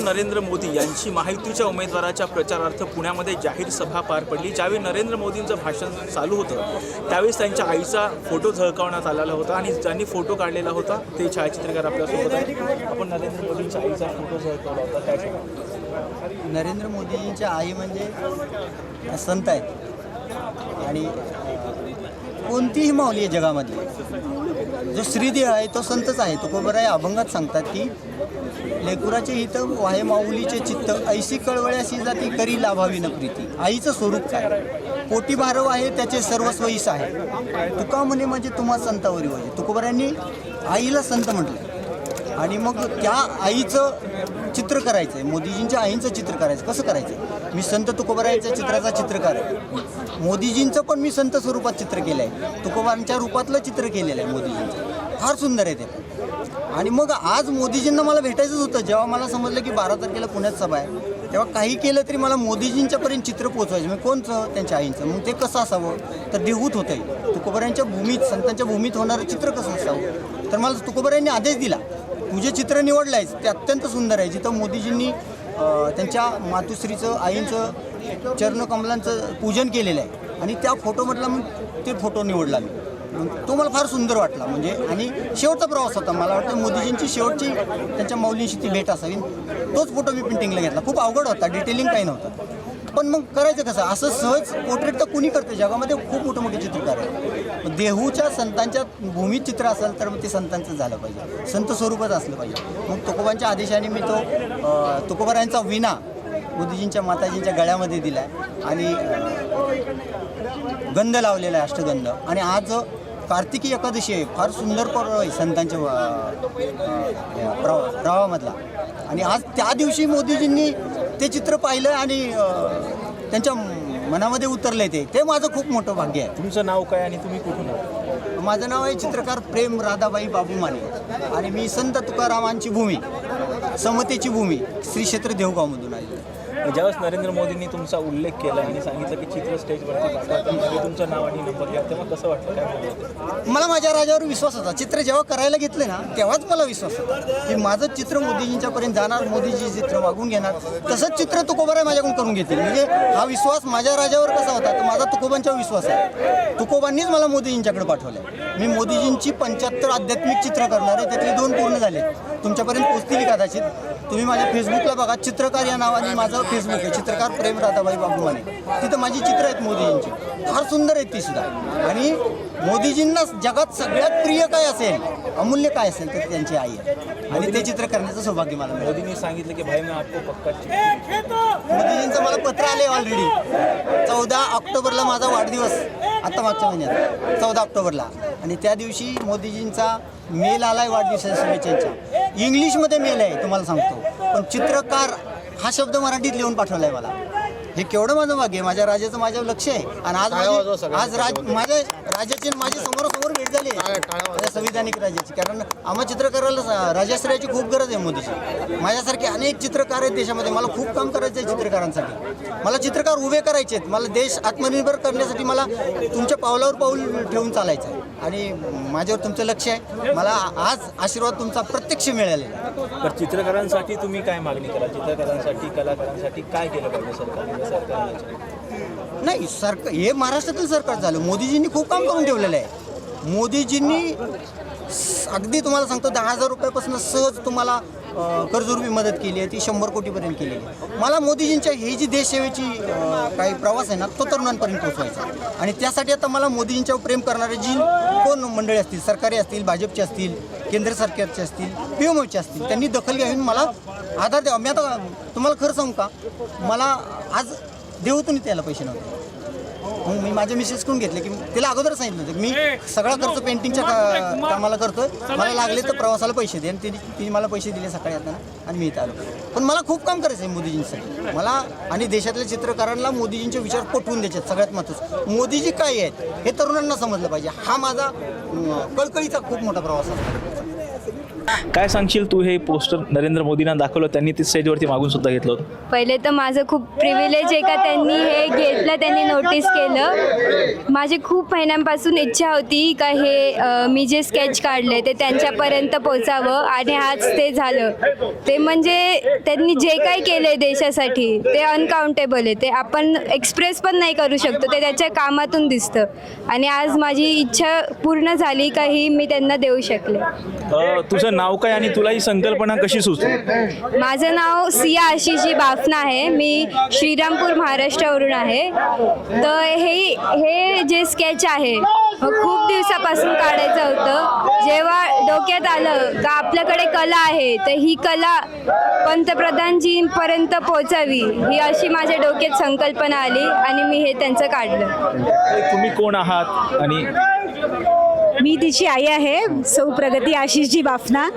पंतप्रधान नरेंद्र मोदी यांची माहितीच्या उमेदवाराच्या प्रचारार्थ पुण्यामध्ये जाहीर सभा पार पडली. ज्यावेळी नरेंद्र मोदींचं भाषण चालू होतं त्यावेळेस त्यांच्या आईचा फोटो झळकावण्यात आलेला होता आणि ज्यांनी फोटो काढलेला होता ते छायाचित्रकार आपल्यासोबत आहे आपण नरेंद्र मोदींच्या आईचा फोटो झळकावला होता. त्यासाठी नरेंद्र मोदींच्या आई म्हणजे संत आहेत. आणि कोणतीही माऊली आहे जगामध्ये. जो श्रीदेव आहे तो संतच आहे. तुकोबराय अभंगात सांगतात की लेकुराचे हित वाहे माऊलीचे चित्त ऐशी कळवळ्याशी जाती करी लाभावी न प्रीती. आईचं स्वरूप काय? पोटी भारव आहे त्याचे सर्वस्व आहे. तुका म्हणे म्हणजे तुम्हा संतावरी पाहिजे तुकोबरायांनी आईला संत म्हटलं. आणि मग त्या आईचं चित्र करायचं आहे मोदीजींच्या आईचं चित्र करायचं कसं करायचं मी संत तुकोबारायांच्या चित्राचा चित्रकार आहे. मोदीजींचं पण मी संत स्वरूपात चित्र केलं आहे तुकोबारांच्या रूपातलं चित्र केलेलं आहे मोदीजींचं. फार सुंदर आहे ते. आणि मग आज मोदीजींना मला भेटायचंच होतं. जेव्हा मला समजलं की बारा तारखेला पुण्यात सभा आहे तेव्हा काही केलं तरी मला मोदीजींच्यापर्यंत चित्र पोचवायचं म्हणजे कोणचं? त्यांच्या आईंचं. मग ते कसं असावं? तर देहूत होतं. आहे तुकोबारांच्या भूमीत संतांच्या भूमीत होणारं चित्र कसं असावं? तर मला तुकोबारांनी आदेश दिला. तुझे चित्र निवडलं आहे ते अत्यंत सुंदर आहे. जिथं मोदीजींनी त्यांच्या मातुश्रीचं आईंचं चरणकमलांचं पूजन केलेलं आहे. आणि त्या फोटोमधला मग ते फोटो निवडला मी. मग तो मला फार सुंदर वाटला. म्हणजे आणि शेवटचा प्रवास होता. मला वाटतं मोदीजींची शेवटची त्यांच्या माऊलींशी ती भेट असावी. तोच फोटो मी प्रिंटिंगला घेतला. खूप अवघड होता. डिटेलिंग काही नव्हतं. पण मग करायचं कसं? असं सहज पोर्ट्रेट तर कुणी करते? जगामध्ये खूप मोठे मोठे चित्रकार आहेत. देहूच्या संतांच्या भूमीत चित्र असेल तर मग ते संतांचं झालं पाहिजे. संत स्वरूपात असलं पाहिजे. मग तुकोबांच्या आदेशाने मी तो अं, तुकोबारायांचा विना मोदीजींच्या माताजींच्या गळ्यामध्ये दिला आहे आणि गंध लावलेला आहे अष्टगंध. आणि आज कार्तिकी एकादशी आहे. फार सुंदर पर्व आहे संतांच्या प्रवा प्रवाहामधला. आणि आज त्या दिवशी मोदीजींनी ते चित्र पाहिलं आणि त्यांच्या मनामध्ये उतरलं ते. ते माझं खूप मोठं भाग्य आहे. तुमचं नाव काय आणि तुम्ही कुठून? माझं नाव आहे चित्रकार प्रेम राधाबाई बाबू माने. आणि मी संत तुकारामांची भूमी समतेची भूमी श्री क्षेत्र देवगावमधून. म्हणजे ज्यावेळेस नरेंद्र मोदींनी तुमचा उल्लेख केला आणि सांगितलं की चित्र स्टेजवरती तुमचं नाव आणि नंबर घ्या तेव्हा कसं वाटलं? काय मला माझ्या राजावर विश्वास होता. चित्र जेव्हा करायला घेतले ना तेव्हाच मला विश्वास होता. की माझं चित्र मोदीजींच्यापर्यंत जाणार मोदीजी चित्र मागून घेणार तसंच चित्र तुकोबाराय माझ्याकडून करून घेतील. म्हणजे हा विश्वास माझ्या राजावर कसा होता तर माझा तुकोबांच्यावर विश्वास आहे. तुकोबांनीच मला मोदीजींच्याकडे पाठवलं मी मोदीजींची पंच्याहत्तर आध्यात्मिक चित्र करणार आहे त्यातले दोन पूर्ण झाले. तुमच्यापर्यंत पोचतील कदाचित. तुम्ही माझ्या फेसबुकला बघा चित्रकार या नावाने माझं फेसबुक आहे चित्रकार प्रेम राधाबाई बाबू माने तिथं माझी चित्र आहेत मोदीजींची फार सुंदर आहेत ती सुद्धा. आणि मोदीजींना जगात सगळ्यात प्रिय काय असेल अमूल्य काय असेल तर त्यांची आई आहे. आणि ते चित्र करण्याचं सौभाग्य मला मिळालं. मोदींनी सांगितलं की भाई मैं आपको पक्का चित्र मोदीजींचं मला पत्र आले ऑलरेडी चौदा ऑक्टोबरला माझा वाढदिवस आता मागच्या महिन्यात. चौदा ऑक्टोबरला. आणि त्या दिवशी मोदीजींचा मेल आलाय वाढदिवसाच्या शुभेच्छांचा. इंग्लिशमध्ये मेल आहे तुम्हाला सांगतो. पण चित्रकार हा शब्द मराठीत लिहून पाठवला आहे मला. हे केवढं माझं भाग्य आहे? माझ्या राजाचं माझ्यावर लक्ष आहे. आणि आज माझी- आज राज माझ्या राजाची आणि माझी समोरासमोर भेट झाली आहे. माझ्या संविधानिक राजाची कारण आम्हा चित्रकाराला स- राजाश्रयाची खूप गरज आहे मोदीची. माझ्यासारखे अनेक चित्रकार आहेत देशामध्ये. मला खूप काम करायचं आहे चित्रकारांसाठी. मला चित्रकार उभे करायचे आहेत. मला देश आत्मनिर्भर करण्यासाठी मला तुमच्या पावलावर पाऊल ठेवून चालायचं आहे. आणि माझ्यावर तुमचं लक्ष आहे. मला आज आशीर्वाद तुमचा प्रत्यक्ष मिळालेला आहे. तर चित्रकारांसाठी तुम्ही काय मागणी करा? चित्रकारांसाठी कलाकारांसाठी काय केलं पाहिजे सरकारने? नाही सरकार हे महाराष्ट्रातील सरकार झालं. मोदीजींनी खूप काम करून ठेवलेलं आहे. मोदीजींनी अगदी तुम्हाला सांगतो दहा हजार रुपयापासून सहज तुम्हाला अं, कर्जरुपी मदत केली आहे. ती शंभर कोटीपर्यंत केली आहे. मला मोदीजींच्या ही जी देशसेवेची काही प्रवास आहे ना तो तरुणांपर्यंत पोचवायचा आणि त्यासाठी आता मला मोदीजींच्यावर प्रेम करणारे जी कोण मंडळी असतील सरकारी असतील भाजपचे असतील केंद्र सरकारचे असतील पीएमओचे असतील त्यांनी दखल घ्यावी मला आधार द्यावा. मी आता तुम्हाला खरं सांगू का? मला आज देऊतून त्याला पैसे नव्हते. मग मी माझ्या मिसेसकडून घेतले की तिला अगोदर सांगितलं होतं मी सगळा खर्च पेंटिंगच्या का कामाला करतोय. मला लागले तर प्रवासाला पैसे दे. आणि तिने तिने मला पैसे दिले सकाळी येताना आणि मी इथं आलो. पण मला खूप काम करायचं आहे मोदीजींसाठी. मला आणि देशातल्या चित्रकारांना मोदीजींचे विचार पटवून द्यायचे सगळ्यात महत्त्वाचं. मोदीजी काय आहेत हे तरुणांना समजलं पाहिजे. हा माझा अं, कळकळीचा खूप मोठा प्रवास असतो. काय सांगशील तू हे पोस्टर नरेंद्र मोदींना दाखवलं? त्यांनी ते स्टेजवरती मागून सुद्धा घेतलं होतं. पहिले तर माझं खूप प्रिव्हिलेज आहे का त्यांनी हे घेतलं त्यांनी नोटीस केलं. माझी खूप महिन्यांपासून इच्छा होती का हे अ, मी जे स्केच काढले ते त्यांच्यापर्यंत पोचावं आणि आज ते झालं. ते म्हणजे त्यांनी जे काही केलं देशासाठी ते अनकाउंटेबल आहे. ते आपण एक्सप्रेस पण नाही करू शकतो ते त्याच्या कामातून दिसतं. आणि आज माझी इच्छा पूर्ण झाली का ही मी त्यांना देऊ शकले. अ, तुझं नाव काय आणि तुला ही संकल्पना कशी सुचली? माझं नाव सिया आशिषी बाफना आहे. मी श्रीरामपूर महाराष्ट्रावरून आहे. तर हे हे जे स्केच आहे खूप दिवसापासून काढायचं होतं. जेव्हा डोक्यात आलं का आपल्याकडे कला आहे तर ही कला पंतप्रधानजींपर्यंत पोचावी ही अशी माझ्या डोक्यात संकल्पना आली आणि मी हे त्यांचं काढलं. तुम्ही कोण आहात आणि मी तिची आई आहे सौ प्रगती आशिषजी बाफना.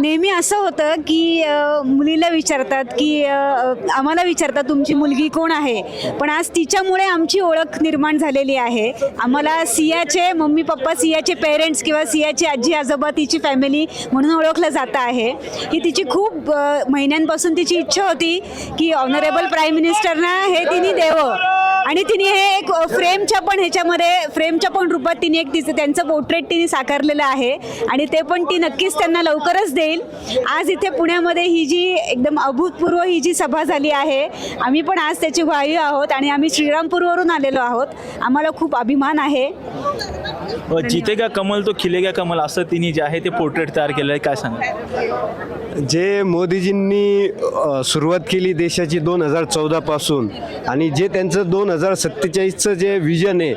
नेहमी असं होतं की मुलीला विचारतात की आम्हाला विचारतात तुमची मुलगी कोण आहे? पण आज तिच्यामुळे आमची ओळख निर्माण झालेली आहे. आम्हाला सियाचे मम्मी पप्पा सियाचे पेरेंट्स किंवा सियाची आजी आजोबा तिची फॅमिली म्हणून ओळखलं जातं आहे. ही तिची खूप महिन्यांपासून तिची इच्छा होती की ऑनरेबल प्राईम मिनिस्टरना हे तिने द्यावं आणि तिने हे एक फ्रेमच्या पण ह्याच्यामध्ये फ्रेमच्या पण रूपात तिने एक तिचं त्यांचं पोर्ट्रेट तिने साकारलेलं आहे आणि ते पण ती नक्कीच त्यांना लवकरच देईल. आज इथे पुण्यामध्ये ही जी एकदम अभूतपूर्व ही जी सभा झाली आहे आम्ही पण आज त्याची वायू आहोत आणि आम्ही श्रीरामपूरवरून आलेलो आहोत. आम्हाला खूप अभिमान आहे. जितेगा कमल तो खिलेगा कमल असं तिने जे आहे ते पोर्ट्रेट तयार केलं आहे काय सांगा जे मोदीजींनी सुरुवात केली देशाची दोन हजार चौदापासून आणि जे त्यांचं दोन हजार सत्तेचाळीसचं जे विजन आहे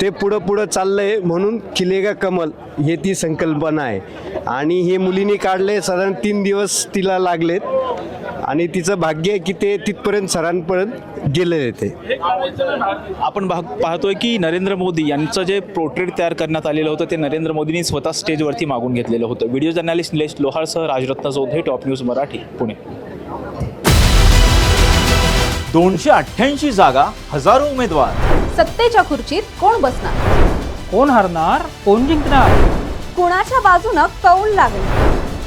ते पुढं पुढं चाललं आहे म्हणून खिलेगा कमल हे ती संकल्पना आहे. आणि हे मुलीने काढले साधारण तीन दिवस तिला लागलेत. आणि तिचं भाग्य आहे की ते तिथपर्यंत सरांपर्यंत गेलेले ते. आपण भाग पाहतोय की नरेंद्र मोदी यांचं जे पोर्ट्रेट तयार करण्यात आलेलं होतं ते नरेंद्र मोदींनी स्वतः स्टेजवरती मागून घेतलेलं होतं. व्हिडिओ जर्नलिस्ट निलेश लोहारसह राजरत्न जोधे टॉप न्यूज मराठी पुणे. दोनशे अठ्ठ्याऐंशी जागा हजारो उमेदवार. सत्तेच्या खुर्चीत कोण बसणार? कोण हरणार? कोण जिंकणार? कुणाच्या बाजूनं कौल लागेल?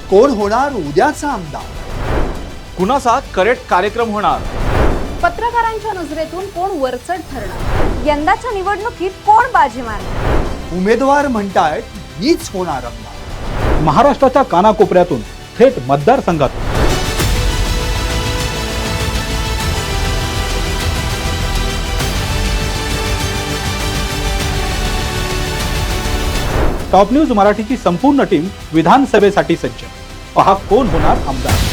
कोण होणार उद्याचा आमदार? कुणाचा करेक्ट कार्यक्रम होणार? पत्रकारांच्या नजरेतून कोण वरचढ ठरणार? यंदाच्या निवडणुकीत कोण बाजी मारणार? उमेदवार म्हणतायत मीच होणार महाराष्ट्राच्या कानाकोपऱ्यातून थेट मतदारसंघातून. टॉप न्यूज मराठीची संपूर्ण टीम विधानसभेसाठी सज्ज. पहा कोण होणार आमदार.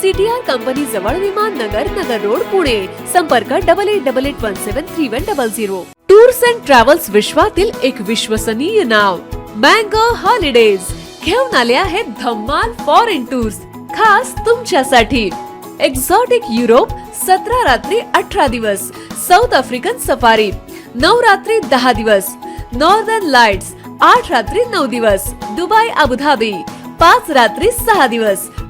सीटीआर कंपनी जवळ विमान नगर नगर रोड पुणे. संपर्क double eight double eight one seven three one double zero tours and travels विश्वातील एक विश्वसनीय नाव मँगो हॉलिडेज. घेऊन आले आहेत धम्माल फॉरेन टूर्स खास तुमच्यासाठी. एक्झॉटिक युरोप सतरा रात्री अठरा दिवस. साऊथ आफ्रिकन सफारी नऊ रात्री दहा दिवस. नॉर्दर्न लाइट्स आठ रात्री नऊ दिवस. दुबई अबुधाबी पाच रात्री सहा दिवस.